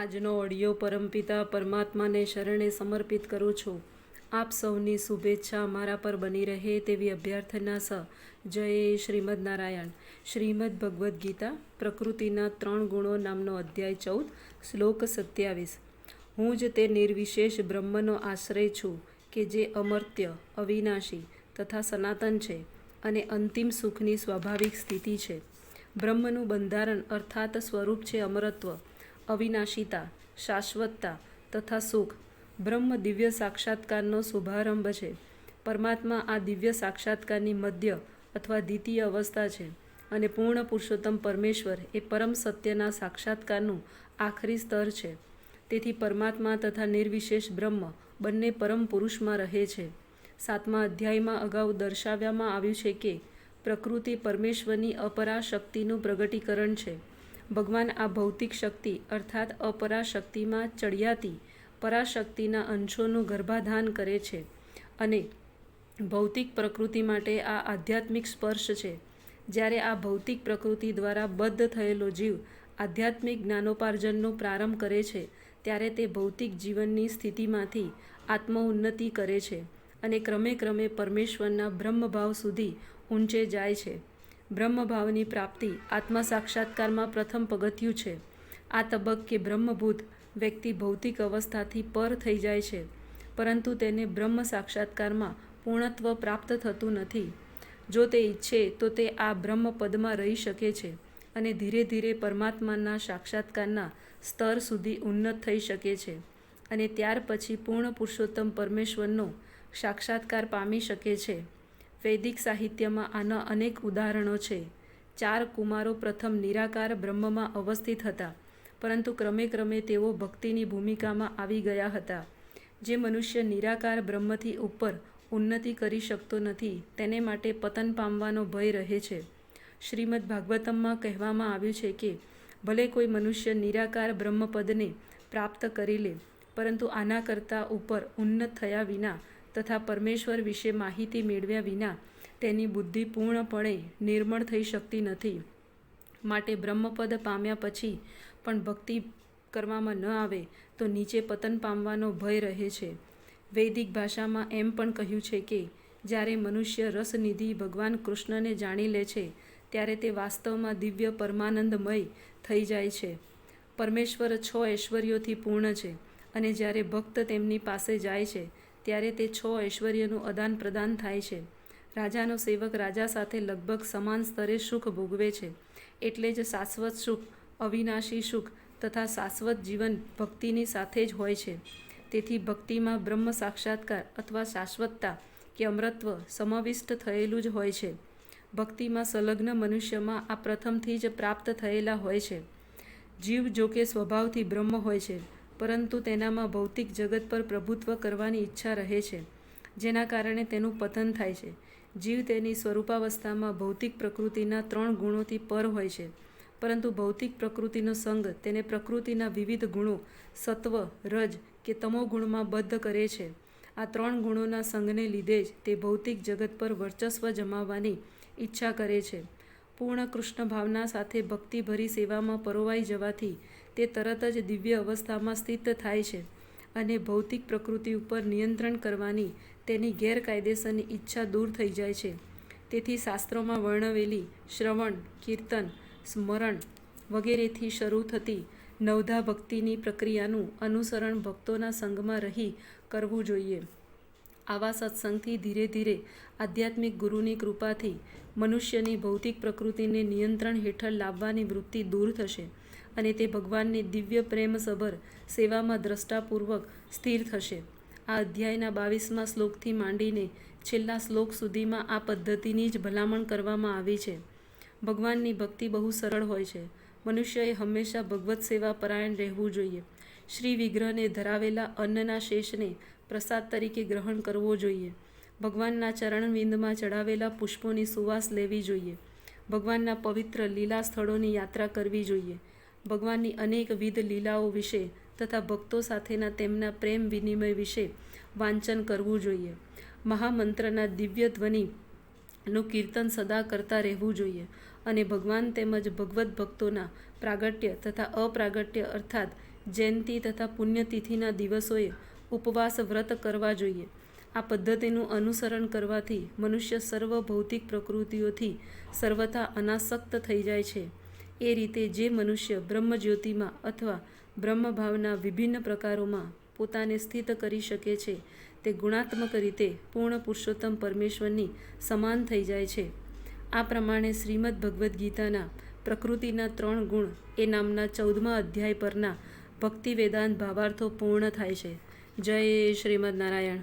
આજનો ઓડિયો પરમપિતા પરમાત્માને શરણે સમર્પિત કરું છું. આપ સૌની શુભેચ્છા મારા પર બની રહે તેવી અભ્યર્થના સ. જય શ્રીમદ નારાયણ. શ્રીમદ ભગવદ્ ગીતા પ્રકૃતિના ત્રણ ગુણો નામનો અધ્યાય ચૌદ, શ્લોક સત્યાવીસ. હું જ તે નિર્વિશેષ બ્રહ્મનો આશ્રય છું કે જે અમર્ત્ય, અવિનાશી તથા સનાતન છે અને અંતિમ સુખની સ્વાભાવિક સ્થિતિ છે. બ્રહ્મનું બંધારણ અર્થાત સ્વરૂપ છે અમરત્વ. અવિનાશીતા, શાશ્વતતા તથા સુખ. બ્રહ્મ દિવ્ય સાક્ષાત્કારનો શુભારંભ છે. પરમાત્મા આ દિવ્ય સાક્ષાત્કારની મધ્ય અથવા દ્વિતીય અવસ્થા છે અને પૂર્ણ પુરુષોત્તમ પરમેશ્વર એ પરમ સત્યના સાક્ષાત્કારનું આખરી સ્તર છે. તેથી પરમાત્મા તથા નિર્વિશેષ બ્રહ્મ બંને પરમ પુરુષમાં રહે છે. સાતમા અધ્યાયમાં અગાઉ દર્શાવવામાં આવ્યું છે કે પ્રકૃતિ પરમેશ્વરની અપરા શક્તિનું પ્રગટીકરણ છે. ભગવાન આ ભૌતિક શક્તિ, અર્થાત અપરાશક્તિમાં ચડિયાતી પરાશક્તિના અંશોનું ગર્ભાધાન કરે છે અને ભૌતિક પ્રકૃતિ માટે આ આધ્યાત્મિક સ્પર્શ છે. જ્યારે આ ભૌતિક પ્રકૃતિ દ્વારા બદ્ધ થયેલો જીવ આધ્યાત્મિક જ્ઞાનોપાર્જનનો પ્રારંભ કરે છે, ત્યારે તે ભૌતિક જીવનની સ્થિતિમાંથી આત્મ ઉન્નતિ કરે છે અને ક્રમે ક્રમે પરમેશ્વરના બ્રહ્મભાવ સુધી ઊંચે જાય છે. બ્રહ્મભાવની પ્રાપ્તિ આત્મ સાક્ષાત્કારમાં પ્રથમ પગથિયું છે. આ તબક્કે બ્રહ્મભૂત વ્યક્તિ ભૌતિક અવસ્થાથી પર થઈ જાય છે, પરંતુ તેને બ્રહ્મ સાક્ષાત્કારમાં પૂર્ણત્વ પ્રાપ્ત થતું નથી. જો તે ઈચ્છે તો તે આ બ્રહ્મપદમાં રહી શકે છે અને ધીરે ધીરે પરમાત્માના સાક્ષાત્કારના સ્તર સુધી ઉન્નત થઈ શકે છે અને ત્યાર પછી પૂર્ણ પુરુષોત્તમ પરમેશ્વરનો સાક્ષાત્કાર પામી શકે છે. વૈદિક સાહિત્યમાં આના અનેક ઉદાહરણો છે. ચાર કુમારો પ્રથમ નિરાકાર બ્રહ્મમાં અવસ્થિત હતા, પરંતુ ક્રમે ક્રમે તેઓ ભક્તિની ભૂમિકામાં આવી ગયા હતા. જે મનુષ્ય નિરાકાર બ્રહ્મથી ઉપર ઉન્નતિ કરી શકતો નથી, તેને માટે પતન પામવાનો ભય રહે છે. શ્રીમદ ભાગવતમમાં કહેવામાં આવ્યું છે કે, ભલે કોઈ મનુષ્ય નિરાકાર બ્રહ્મપદને પ્રાપ્ત કરી લે, પરંતુ આના કરતાં ઉપર ઉન્નત થયા વિના તથા પરમેશ્વર વિશે માહિતી મેળવ્યા વિના તેની બુદ્ધિ પૂર્ણપણે નિર્મળ થઈ શકતી નથી. માટે બ્રહ્મપદ પામ્યા પછી પણ ભક્તિ કરવામાં ન આવે તો નીચે પતન પામવાનો ભય રહે છે. વૈદિક ભાષામાં એમ પણ કહ્યું છે કે, જ્યારે મનુષ્ય રસનિધિ ભગવાન કૃષ્ણને જાણી લે છે, ત્યારે તે વાસ્તવમાં દિવ્ય પરમાનંદમય થઈ જાય છે. પરમેશ્વર છ ઐશ્વર્યોથી પૂર્ણ છે અને જ્યારે ભક્ત તેમની પાસે જાય છે ત્યારે તે છ ઐશ્વર્યનું અદાન પ્રદાન થાય છે. રાજાનો સેવક રાજા સાથે લગભગ સમાન સ્તરે સુખ ભોગવે છે. એટલે જ શાશ્વત સુખ, અવિનાશી સુખ તથા શાશ્વત જીવન ભક્તિની સાથે જ હોય છે. તેથી ભક્તિમાં બ્રહ્મ સાક્ષાત્કાર અથવા શાશ્વતતા કે અમરત્વ સમાવિષ્ટ થયેલું જ હોય છે. ભક્તિમાં સંલગ્ન મનુષ્યમાં આ પ્રથમથી જ પ્રાપ્ત થયેલા હોય છે. જીવ જોકે સ્વભાવથી બ્રહ્મ હોય છે. પરંતુ તેનામાં ભૌતિક જગત પર પ્રભુત્વ કરવાની ઈચ્છા રહે છે, જેના કારણે તેનું પતન થાય છે. જીવ તેની સ્વરૂપાવસ્થામાં ભૌતિક પ્રકૃતિના ત્રણ ગુણોથી પર હોય છે, પરંતુ ભૌતિક પ્રકૃતિનો સંગ તેને પ્રકૃતિના વિવિધ ગુણો, સત્વ, રજ કે તમો ગુણમાં બદ્ધ કરે છે. આ ત્રણ ગુણોના સંગને લીધે જ તે ભૌતિક જગત પર વર્ચસ્વ જમાવવાની ઈચ્છા કરે છે. પૂર્ણ કૃષ્ણ ભાવના સાથે ભક્તિભરી સેવામાં પરોવાઈ જવાથી તે તરત જ દિવ્ય અવસ્થામાં સ્થિત થાય છે અને ભૌતિક પ્રકૃતિ ઉપર નિયંત્રણ કરવાની તેની ગેરકાયદેસરની ઈચ્છા દૂર થઈ જાય છે. તેથી શાસ્ત્રોમાં વર્ણવેલી શ્રવણ, કીર્તન, સ્મરણ વગેરેથી શરૂ થતી નવધા ભક્તિની પ્રક્રિયાનું અનુસરણ ભક્તોના સંગમાં રહી કરવું જોઈએ. આવા સત્સંગથી ધીરે ધીરે આધ્યાત્મિક ગુરુની કૃપાથી મનુષ્યની ભૌતિક પ્રકૃતિને નિયંત્રણ હેઠળ લાવવાની વૃત્તિ દૂર થશે અને તે ભગવાનની દિવ્ય પ્રેમસભર સેવામાં દ્રષ્ટાપૂર્વક સ્થિર થશે. આ અધ્યાયના બાવીસમાં શ્લોકથી માંડીને છેલ્લા શ્લોક સુધીમાં આ પદ્ધતિની જ ભલામણ કરવામાં આવી છે. ભગવાનની ભક્તિ બહુ સરળ હોય છે. મનુષ્યએ હંમેશા ભગવત સેવા પરાયણ રહેવું જોઈએ. શ્રી વિગ્રહને ધરાવેલા અન્નના શેષને પ્રસાદ તરીકે ગ્રહણ કરવો જોઈએ. ભગવાનના ચરણવિંદમાં ચડાવેલા પુષ્પોની સુવાસ લેવી જોઈએ. ભગવાનના પવિત્ર લીલા સ્થળોની યાત્રા કરવી જોઈએ. ભગવાનની અનેકવિધ લીલાઓ વિશે તથા ભક્તો સાથેના તેમના પ્રેમ વિનિમય વિશે વાંચન કરવું જોઈએ. મહામંત્રના દિવ્ય ધ્વનિનું કીર્તન સદા કરતા રહેવું જોઈએ અને ભગવાન તેમજ ભગવદ્ ભક્તોના પ્રાગટ્ય તથા અપ્રાગટ્ય અર્થાત જયંતિ તથા પુણ્યતિથિના દિવસોએ ઉપવાસ વ્રત કરવા જોઈએ. આ પદ્ધતિનું અનુસરણ કરવાથી મનુષ્ય સર્વ ભૌતિક પ્રકૃતિઓથી સર્વથા અનાસક્ત થઈ જાય છે. એ રીતે જે મનુષ્ય બ્રહ્મજ્યોતિમાં અથવા બ્રહ્મભાવના વિભિન્ન પ્રકારોમાં પોતાને સ્થિત કરી શકે છે, તે ગુણાત્મક રીતે પૂર્ણ પુરુષોત્તમ પરમેશ્વરની સમાન થઈ જાય છે. આ પ્રમાણે શ્રીમદ ભગવદ્ ગીતાના પ્રકૃતિના ત્રણ ગુણ એ નામના ચૌદમા અધ્યાય પરના ભક્તિ વેદાંત ભાવાર્થો પૂર્ણ થાય છે. જય શ્રીમદ નારાયણ.